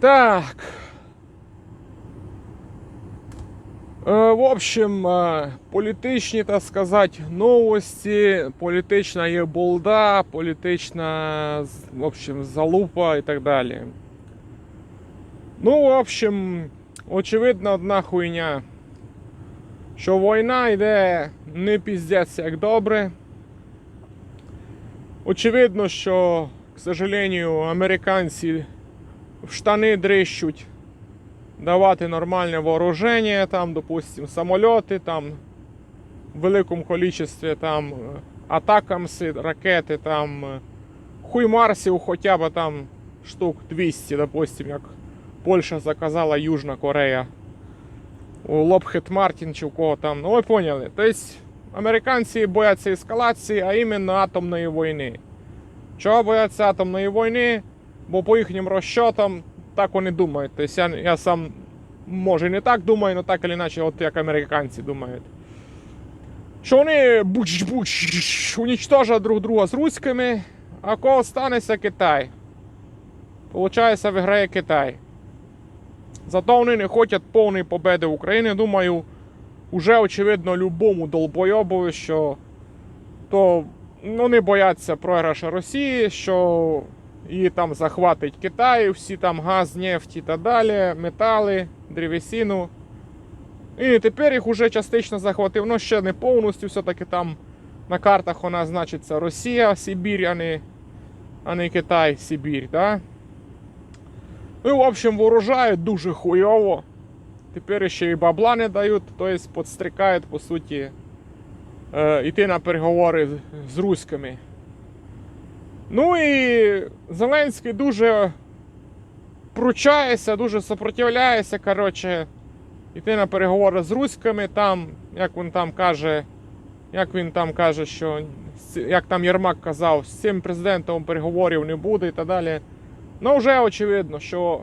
Так. Е, В общем, е, політичні, так сказати, новості, політична є болда, політична, в общем, залупа і так далі. Ну, в общем, очевидно, одна хуйня. Що війна йде не піздець як добре. Очевидно, що, к сожалению, американці в штани дрищуть давати нормальне вооруження, там, допустим, самольоти, там в великому кількості там е, атакамси, ракети, там е, хуймарсів хоча б там штук 200, допустим, як Польща заказала Южна Корея. У Лобхет Мартін чи у кого там. Ну ви поняли. Тобто американці бояться ескалації, а іменно атомної війни. Чого бояться атомної війни? Бо по їхнім розчотам так вони думають. Тобто я, я сам може і не так думаю, але так чи інакше, от як американці думають. Що вони буч-буч унічтожать друг друга з руськими, а кого станеться Китай. Получається, виграє Китай. Зато вони не хочуть повної победи України. Думаю, уже очевидно любому долбойобові, що то вони бояться програшу Росії, що її там захватить Китай, всі там газ, нефть і так далі, метали, древесину. І тепер їх уже частично захватив, ну ще не повністю, все-таки там на картах вона значиться Росія, Сибір, а не, а не Китай, Сибір, да? Ну, в общем, вооружають дуже хуйово. Тепер ще і бабла не дають, тобто підстрикають, по суті, е, йти на переговори з руськими. Ну і Зеленський дуже пручається, дуже сопротивляється, коротше, йти на переговори з руськими, там, як він там каже, як він там каже, що як там Єрмак казав, з цим президентом переговорів не буде і так далі. Ну, вже очевидно, що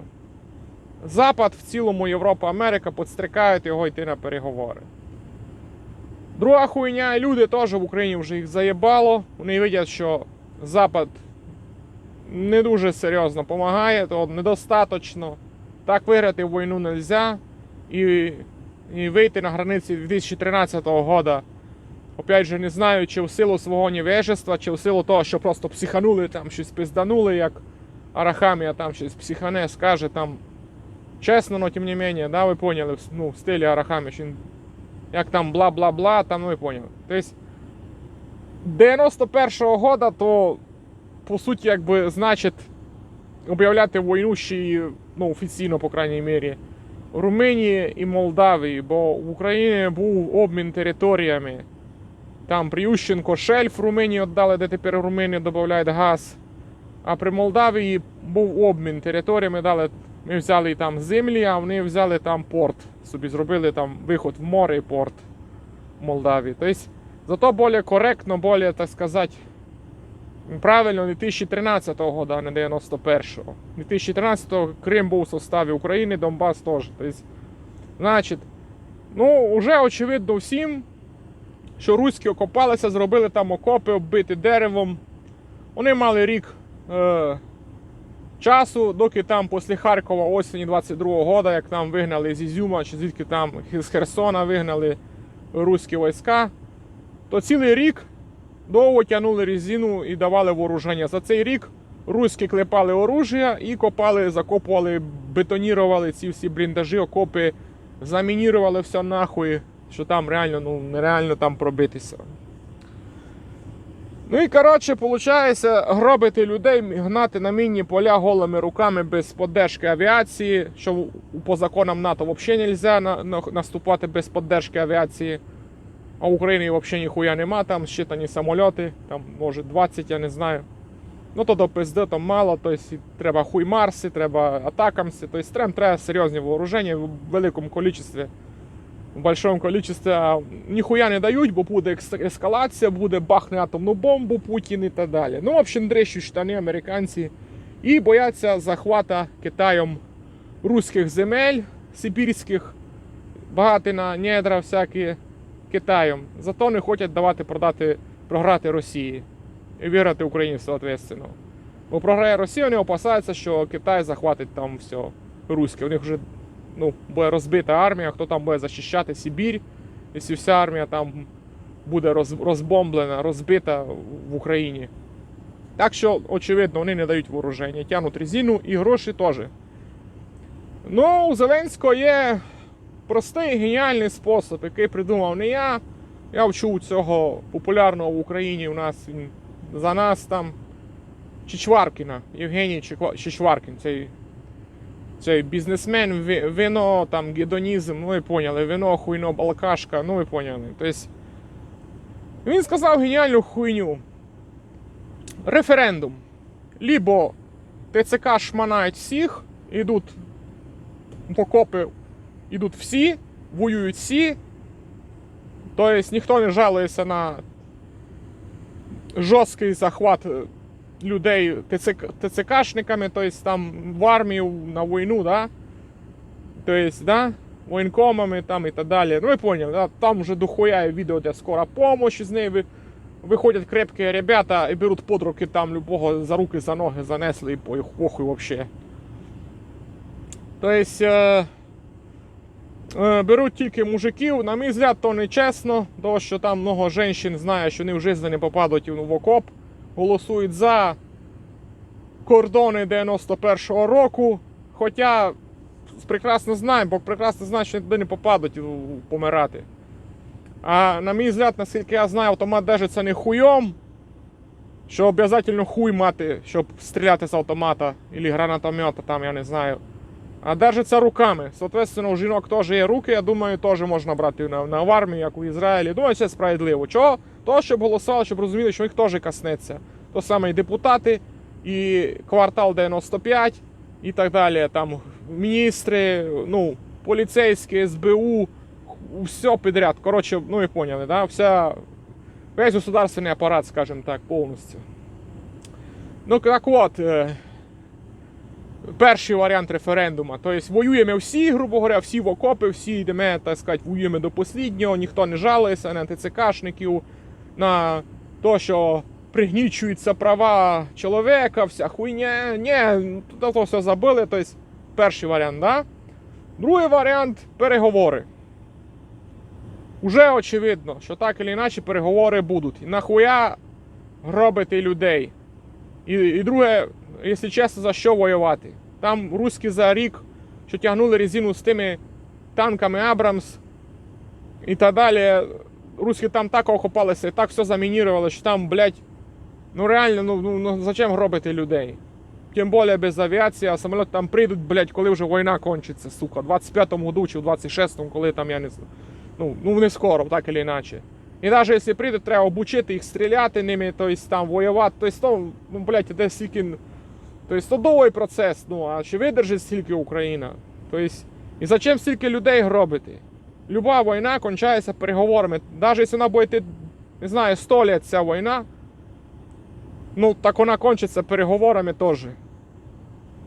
Запад в цілому Європа, Америка підстрикають його йти на переговори. Друга хуйня, люди теж в Україні вже їх заєбало. Вони бачать, що Запад не дуже серйозно допомагає, то недостаточно. Так виграти війну не можна. І, і вийти на границі 2013 року. Опять же, не знаю, чи в силу свого невежества, чи в силу того, що просто психанули, там щось пизданули, як Арахамія там щось психане скаже там. Чесно, но тим не менее, да, ви поняли, ну, в стилі Арахаміш, він як там бла-бла-бла, там ну ви поняли. Тобто 91-го года, то по суті, якби значить об'являти війну ще й, ну, офіційно, по крайній мірі, Румунії і Молдавії, бо в Україні був обмін територіями. Там при шельф Румунії віддали, де тепер Румунія додають газ. А при Молдавії був обмін територіями, дали, ми взяли там землі, а вони взяли там порт. Собі зробили там виход в море і порт в Молдавії. Тобто, зато більш коректно, більш, так сказати, правильно 2013 року, а не 91-го. 2013-го Крим був у составі України, Донбас теж. Тобто, значить, ну, вже очевидно всім, що руські окопалися, зробили там окопи, оббиті деревом. Вони мали рік е, часу, доки там після Харкова осені 22-го года, як там вигнали з Ізюма, чи звідки там з Херсона вигнали руські війська, то цілий рік довго тягнули резину і давали вооруження. За цей рік руські клепали оружия і копали, закопували, бетонірували ці всі бліндажі, окопи, замінірували все нахуй, що там реально ну, нереально там пробитися. Ну і коротше, виходить, гробити людей, гнати на мінні поля голими руками без поддержки авіації, що по законам НАТО взагалі не можна на, на, наступати без поддержки авіації. А в Україні взагалі ніхуя нема, там щитані самольоти, там може 20, я не знаю. Ну то до пизди там мало, тобто треба хуймарси, треба атакамси, тобто треба, треба серйозні вооруження в великому кількості. В большому кількості ніхуя не дають, бо буде ескалація, буде бахне атомну бомбу Путін і так далі. Ну, в общем, дрещуть штани американці і бояться захвата Китаєм руських земель, сибірських, багато на недра всякі Китаєм. Зато не хочуть давати продати, програти Росії і виграти Україні, соответственно. Бо програє Росія, вони опасаються, що Китай захватить там все. руське. У них вже ну, буде розбита армія, хто там буде захищати Сибір, якщо вся армія там буде роз, розбомблена, розбита в Україні. Так що, очевидно, вони не дають вооруження, тягнуть резину і гроші теж. Ну, у Зеленського є простий геніальний спосіб, який придумав не я. Я вчу цього популярного в Україні у нас за нас там Чичваркіна, Євгеній Чичваркін, цей, цей бізнесмен, вино, там, гедонізм, ну ви поняли, вино, хуйно, балкашка, ну ви поняли. Тобто, він сказав геніальну хуйню. Референдум. Либо ТЦК шманають всіх, ідуть окопи, ідуть всі, воюють всі. Тобто ніхто не жалується на жорсткий захват е, людей ТЦК, ТЦКшниками, тобто там в армію на війну, да? Тобто, да? воєнкомами там і так далі. Ну ви поняли, да? там вже дохуя відео, де скора помощь з неї виходять крепкі ребята і беруть под руки там любого за руки, за ноги занесли і похуй вообще. Тобто, е, беруть тільки мужиків. На мій взгляд, то не чесно, тому що там много жінок знає, що вони в житті не попадуть в окоп, голосують за кордони 91-го року. Хоча прекрасно знаємо, бо прекрасно знають, що туди не попадуть помирати. А на мій взгляд, наскільки я знаю, автомат держиться не хуйом, що обов'язково хуй мати, щоб стріляти з автомата або гранатомета, там я не знаю. А держиться руками. Соответственно, у жінок теж є руки, я думаю, теж можна брати на, на в армію, як у Ізраїлі. Думаю, це справедливо. Чого? То, щоб голосували, щоб розуміли, що їх теж коснеться. То саме і депутати, і квартал 95, і так далі. Там міністри, ну, поліцейські, СБУ, все підряд. Коротше, ну ви поняли, да? Вся, весь государственний апарат, скажімо так, повністю. Ну, так от. Перший варіант референдуму. Тобто воюємо всі, грубо говоря, всі в окопи, всі йдемо, так сказати, воюємо до останнього, ніхто не жалується на ТЦКшників, на те, що пригнічуються права чоловіка, вся хуйня. Ні, то все забили. Тобто, перший варіант, да? Другий варіант переговори. Уже очевидно, що так чи інакше переговори будуть. І нахуя гробити людей? І, і друге, якщо чесно, за що воювати? Там руські за рік, що тягнули резину з тими танками Абрамс і так далі. Руські там так охопалися і так все замінірували, що там, блядь, ну реально, ну, ну, ну зачем гробити людей? Тим більше без авіації, а самоліти там прийдуть, блядь, коли вже війна кончиться, сука, в 25-му году чи в 26-му, коли там я не знаю. Ну, ну не скоро, так чи інакше. І навіть якщо прийде, треба обучити їх стріляти ними, тобто там воювати. Тобто, ну, блядь, іде стільки. Тобто, то довгий процес, ну, а чи видержить стільки Україна? Тобто, і зачем стільки людей гробити? Люба війна кончається переговорами. Навіть якщо вона буде, йти, не знаю, 100 лет ця війна, ну, так вона кончиться переговорами теж.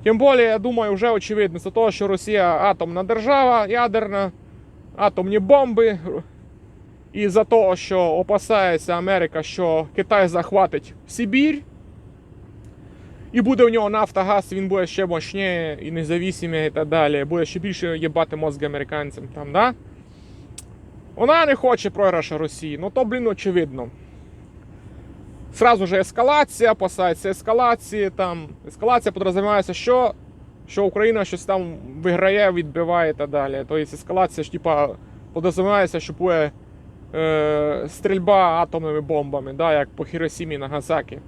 Тим більше, я думаю, вже очевидно, це того, що Росія атомна держава, ядерна, атомні бомби. І за того, що опасається Америка, що Китай захватить Сибір, і буде у нього нафта, газ, він буде ще мощніше і независимий і так далі. Буде ще більше їбати мозги американцям там, да? Вона не хоче програша Росії. Ну то, блін, очевидно. Сразу же ескалація, опасається ескалації. Там. Ескалація підрозуміється, що, що Україна щось там виграє, відбиває і так далі. Тобто ескалація ж типа підрозуміється, що буде е, стрільба атомними бомбами, да, як по Хіросімі і Нагасакі.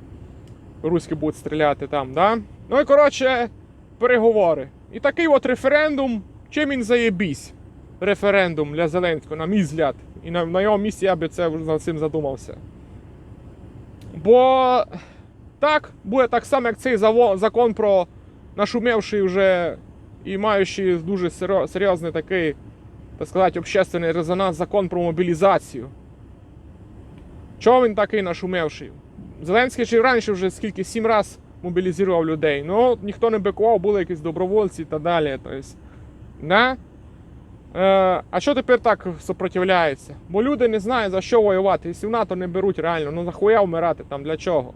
Руські будуть стріляти там, да? Ну і коротше, переговори. І такий от референдум, чим він заєбісь? Референдум для Зеленського, на мій взгляд. І на, на його місці я би це над цим задумався. Бо так, буде так само, як цей закон про нашумевший вже і маючий дуже серйозний такий, так сказати, общественний резонанс закон про мобілізацію. Чого він такий нашумевший? Зеленський ще раніше вже скільки сім разів мобілізував людей. Ну, ніхто не бикував, були якісь добровольці і так далі. Тобто, да? Е, а що тепер так сопротивляється? Бо люди не знають за що воювати. Якщо в НАТО не беруть реально, ну нахуя вмирати там для чого?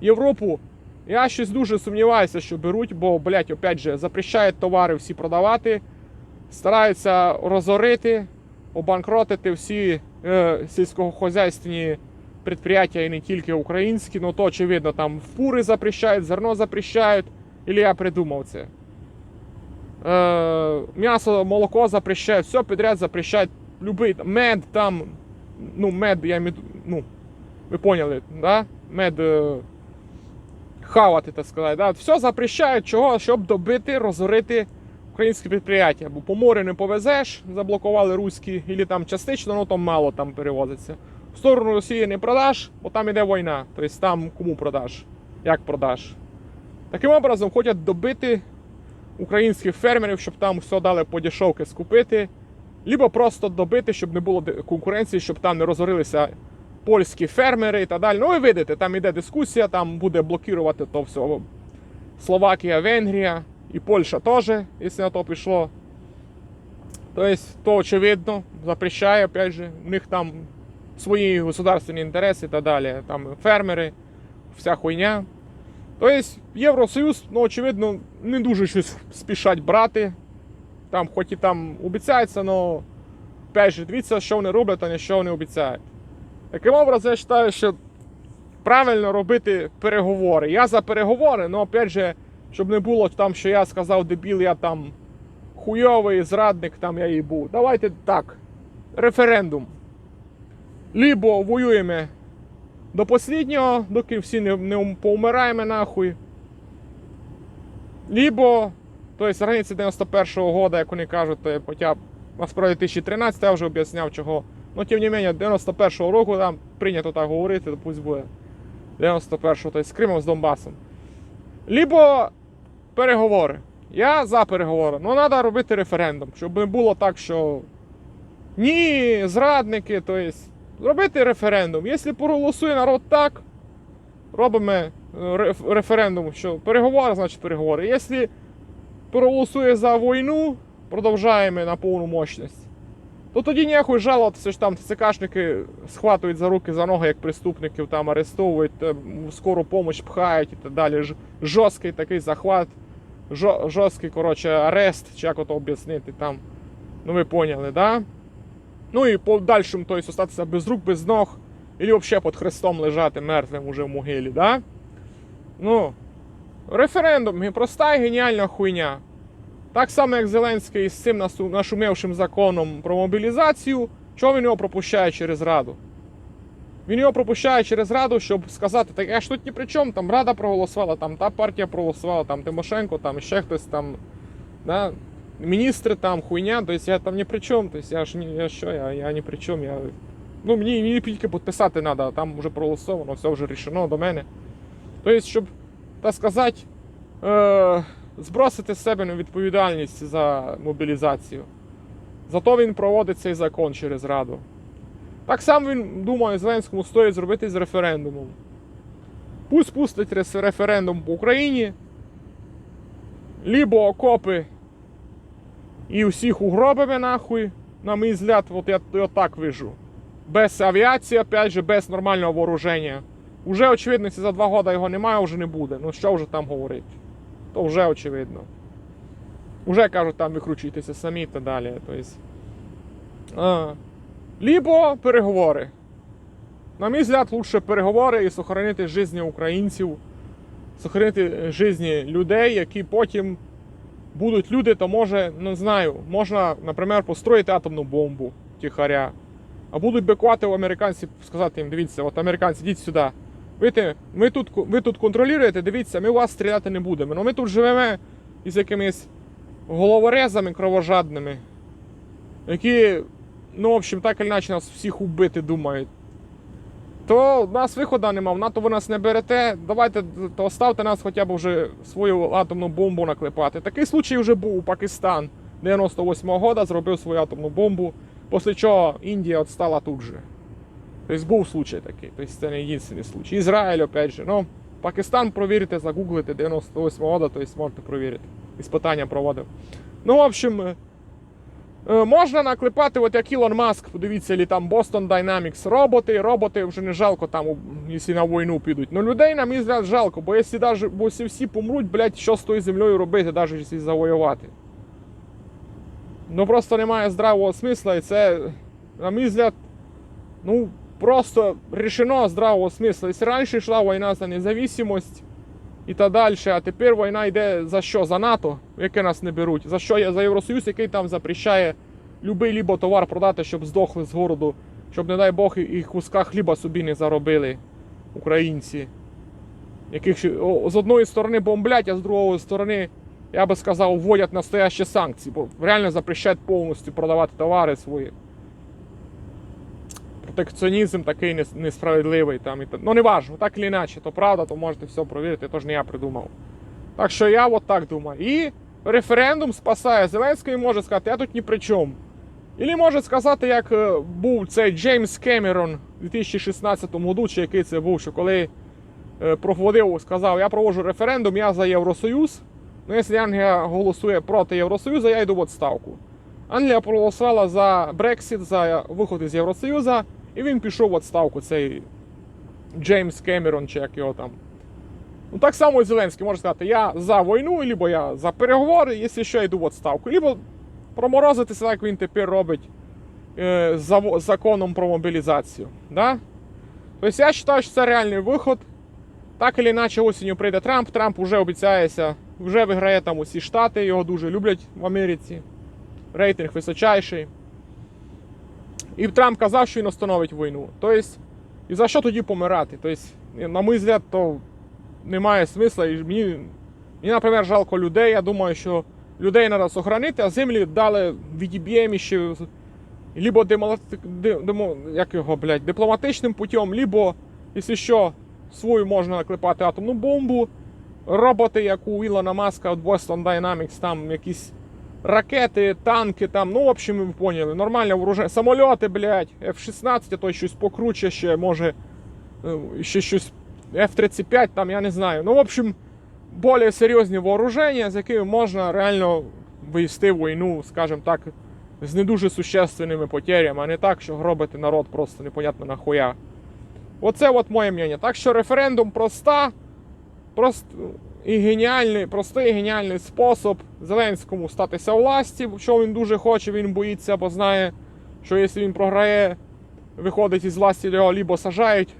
Європу Я щось дуже сумніваюся, що беруть, бо, блядь, опять же, запрещають товари всі продавати, стараються розорити, обанкротити всі е, сільськогохозяйственні підприємства і не тільки українські, ну то очевидно, там фури запрещають, зерно запрещають, і я придумав це. Е, м'ясо, молоко запрещають, все підряд запрещають. Любий мед там, ну, мед, я мед, ну, ви поняли, да? Мед е, хавати, так сказати. Да? Все запрещають, чого, щоб добити, розорити українські підприємства. Бо по морю не повезеш, заблокували руські, і там частично, ну там мало там перевозиться. В сторону Росії не продаш, бо там іде війна. Тобто там кому продаш, як продаш. Таким образом, хочуть добити українських фермерів, щоб там все дали по дешевки скупити, либо просто добити, щоб не було конкуренції, щоб там не розорилися польські фермери і так далі. Ну, ви видите, там іде дискусія, там буде блокувати то все. Словакія, Венгрія і Польща теж, якщо на то пішло. Тобто, то очевидно, запрещає, опять же, у них там свої государственні інтереси і так далі. Там фермери, вся хуйня. Тобто Євросоюз, ну, очевидно, не дуже щось спішать брати. Там, хоч і там обіцяється, але опять же, дивіться, що вони роблять, а не що вони обіцяють. Таким образом, я вважаю, що правильно робити переговори. Я за переговори, але опять же, щоб не було там, що я сказав, дебіл, я там хуйовий зрадник, там я і був. Давайте так. Референдум. Лібо воюємо до останнього, доки всі не, не поумираємо нахуй. Лібо, тобто границі 91-го года, як вони кажуть, хоча насправді 2013 я вже об'ясняв чого. Ну, тим не менше, 91-го року там прийнято так говорити, то пусть буде. 91-го, тобто з Кримом, з Донбасом. Лібо переговори. Я за переговори. Ну, треба робити референдум, щоб не було так, що ні, зрадники, тобто зробити референдум. Якщо проголосує народ так, робимо е, референдум, що переговори, значить переговори. Якщо проголосує за війну, продовжаємо на повну мощність. То тоді ніякої жалуватися, що там ТЦКшники схватують за руки, за ноги, як преступників, там арестовують, скору допомогу пхають і так далі. Жорсткий такий захват, жорсткий, коротше, арест, чи як ото об'яснити там. Ну ви поняли, да? Ну і по дальшому, тобто, остатися без рук, без ног, і взагалі під хрестом лежати мертвим уже в могилі, да? Ну, референдум, проста і геніальна хуйня. Так само, як Зеленський з цим нашумевшим законом про мобілізацію, чого він його пропущає через Раду? Він його пропущає через Раду, щоб сказати, так я ж тут ні при чому, там Рада проголосувала, там та партія проголосувала, там Тимошенко, там ще хтось там, да, міністри там, хуйня, тобто я там ні при чому, тобто я ж я що, я, я ні при чому, я... Ну, мені, мені тільки підписати треба, там вже проголосовано, все вже рішено до мене. Тобто, щоб, так сказати, е, збросити з себе відповідальність за мобілізацію. Зато він проводить цей закон через Раду. Так само він думає, Зеленському стоїть зробити з референдумом. Пусть пустить референдум по Україні, лібо окопи і всіх угробимо нахуй, на мій взгляд, от я, я так вижу. Без авіації, опять же, без нормального вооруження. Уже очевидно, якщо за два роки його немає, вже не буде. Ну що вже там говорити? То вже очевидно. Уже кажуть, там викручуйтеся самі та далі. Тобто, а, либо переговори. На мій взгляд, лучше переговори і сохранити житті українців, сохранити житті людей, які потім будуть люди, то може, не знаю, можна, наприклад, построїти атомну бомбу тихаря. А будуть бикувати у американців, сказати їм, дивіться, от американці, йдіть сюди. Ви, те- ми тут, ви тут контролюєте, дивіться, ми у вас стріляти не будемо. Ну ми тут живемо із якимись головорезами кровожадними, які, ну, в общем, так чи інакше нас всіх убити думають. То в нас виходу нема, в НАТО ви нас не берете. Давайте то ставте нас хоча б вже свою атомну бомбу наклепати. Такий случай вже був у Пакистан 98-го года, зробив свою атомну бомбу, після чого Індія відстала тут же. Тобто був случай такий, тобто це не єдиний случай. Ізраїль, опять же. Ну, Пакистан провірите, загуглите 98-го года, тобто можете провірити. Іспитання проводив. Ну, в общем, Можна наклепати, от як Ілон Маск, подивіться, лі там Boston Dynamics, роботи, роботи вже не жалко там, якщо на війну підуть. Ну людей, на мій взгляд, жалко, бо якщо, даже, бо якщо всі помруть, блядь, що з тою землею робити, навіть якщо завоювати. Ну просто немає здравого смисла, і це, на мій взгляд, ну просто рішено здравого смисла. Якщо раніше йшла війна за незалежність і так далі, а тепер війна йде за що? За НАТО, яке нас не беруть. За що? За Євросоюз, який там запрещає любий лібо товар продати, щоб здохли з городу, щоб, не дай Бог, і- куска хліба собі не заробили українці. Яких з одної сторони бомблять, а з другої сторони, я би сказав, вводять настоящі санкції, бо реально запрещають повністю продавати товари свої. Протекціонізм такий несправедливий. Там, і ну, не важно, так чи інакше, то правда, то можете все провірити, то ж не я придумав. Так що я от так думаю. І референдум спасає. Зеленський може сказати, я тут ні при чому. Ілі може сказати, як е, був цей Джеймс Кемерон у 2016 году, чи який це був, що коли е, проводив, сказав, я проводжу референдум, я за Євросоюз. Ну, якщо Англія голосує проти Євросоюзу, я йду в відставку. Англія проголосувала за Брексит, за виход із Євросоюзу, і він пішов в відставку, цей Джеймс Кемерон, чи як його там. Ну так само і Зеленський може сказати, я за війну, або я за переговори, якщо що, я йду в відставку. Либо проморозитися, як він тепер робить е, законом про мобілізацію. Да? Тобто я вважаю, що це реальний виход. Так чи інакше осінню прийде Трамп. Трамп вже обіцяється, вже виграє там усі штати, його дуже люблять в Америці. Рейтинг височайший. І Трамп казав, що він остановить війну. Тобто, і за що тоді помирати? Тобто, на мій взгляд, то немає смисла. І мені, мені, наприклад, жалко людей. Я думаю, що людей треба сохранити, а землі дали відіб'ємо ще либо демо, як його, блядь, дипломатичним путем, либо, якщо що, свою можна наклепати атомну бомбу. Роботи, як у Ілона Маска від Boston Dynamics, там якісь ракети, танки, там, ну, в общем, ви поняли, нормальне вооруження. Самольоти, блядь, F-16, а то щось покруче ще, може, е, ще щось F-35, там, я не знаю. Ну, в общем, більш серйозні вооруження, з якими можна реально вивести війну, скажімо так, з не дуже существенними потерями, а не так, що гробити народ просто непонятно нахуя. Оце от моє мнення. Так що референдум проста, прост і геніальний, простий геніальний спосіб Зеленському статися власті, що він дуже хоче, він боїться, бо знає, що якщо він програє, виходить із власті, його лібо сажають,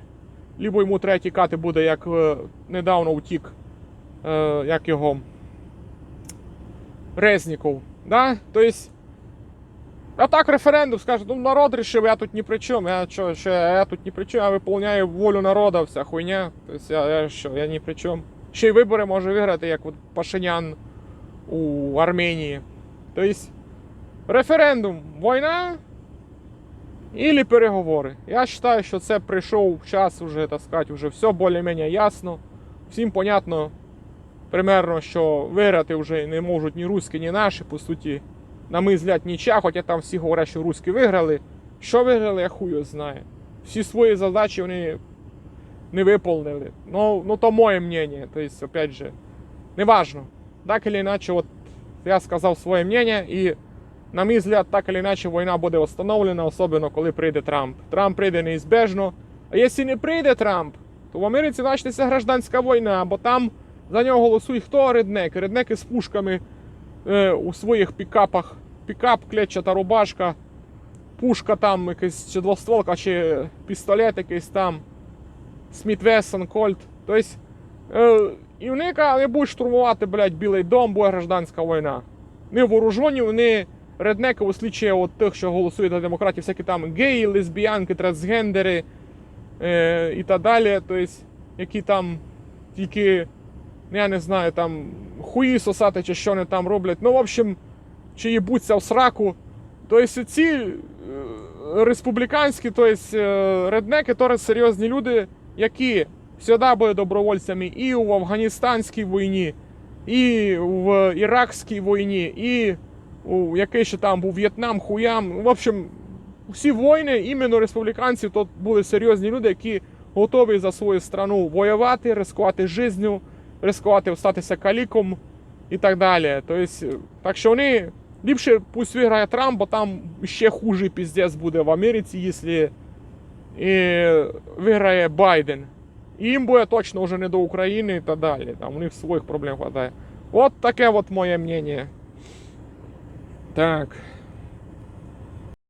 лібо йому треба тікати буде, як е, недавно втік, е, як його Резніков. Да? Тобто, а так референдум скаже, ну народ рішив, я тут ні при чому. Я що, що я тут ні при чому, я виповняю волю народу, вся хуйня. Тобто я, я що, я ні при чому. Ще й вибори може виграти, як от Пашинян у Арменії. Тобто, референдум, війна і переговори. Я вважаю, що це прийшов час уже, так сказати, вже все більш-менш ясно. Всім понятно, примерно, що виграти вже не можуть ні руські, ні наші, по суті на мій взгляд, ніча, хоча там всі говорять, що руські виграли. Що виграли, я його знає. Всі свої задачі вони не виповнили. Ну, ну то моє мнение. То есть, опять же, неважно. Так или иначе, от я сказав своє мнение, і, на мій взгляд, так или иначе, війна буде встановлена, особливо коли прийде Трамп. Трамп прийде неізбежно. А якщо не прийде Трамп, то в Америці почнеться гражданська війна, бо там за нього голосують хто реднеки? Реднеки з пушками е, у своїх пікапах. Пікап, клетчата рубашка, пушка там, якась чи двостволка, чи пістолет якийсь там, Сміт Вессон, Кольт. Тобто, е, і вони не будуть штурмувати, блядь, Білий дом, буде гражданська війна. Не вооружені, вони реднеки, у слідчі от тих, що голосують за демократів, всякі там геї, лесбіянки, трансгендери е, і так далі. Тобто, які там тільки Ну, я не знаю, там хуї сосати чи що вони там роблять. Ну, в общем, чи їбуться в сраку. Тобто ці е, республіканські, тобто е, реднеки, то серйозні люди, які завжди були добровольцями і в Афганістанській війні, і в Іракській війні, і у який ще там був В'єтнам, хуям. В общем, всі війни іменно республіканців то були серйозні люди, які готові за свою страну воювати, ризикувати життю ризикувати статися каліком і так далі. Тобто, так що вони Ліпше пусть виграє Трамп, бо там ще хуже піздець буде в Америці, якщо і виграє Байден. І їм буде точно вже не до України і так далі. Там у них своїх проблем вистачає. От таке от моє мнение. Так.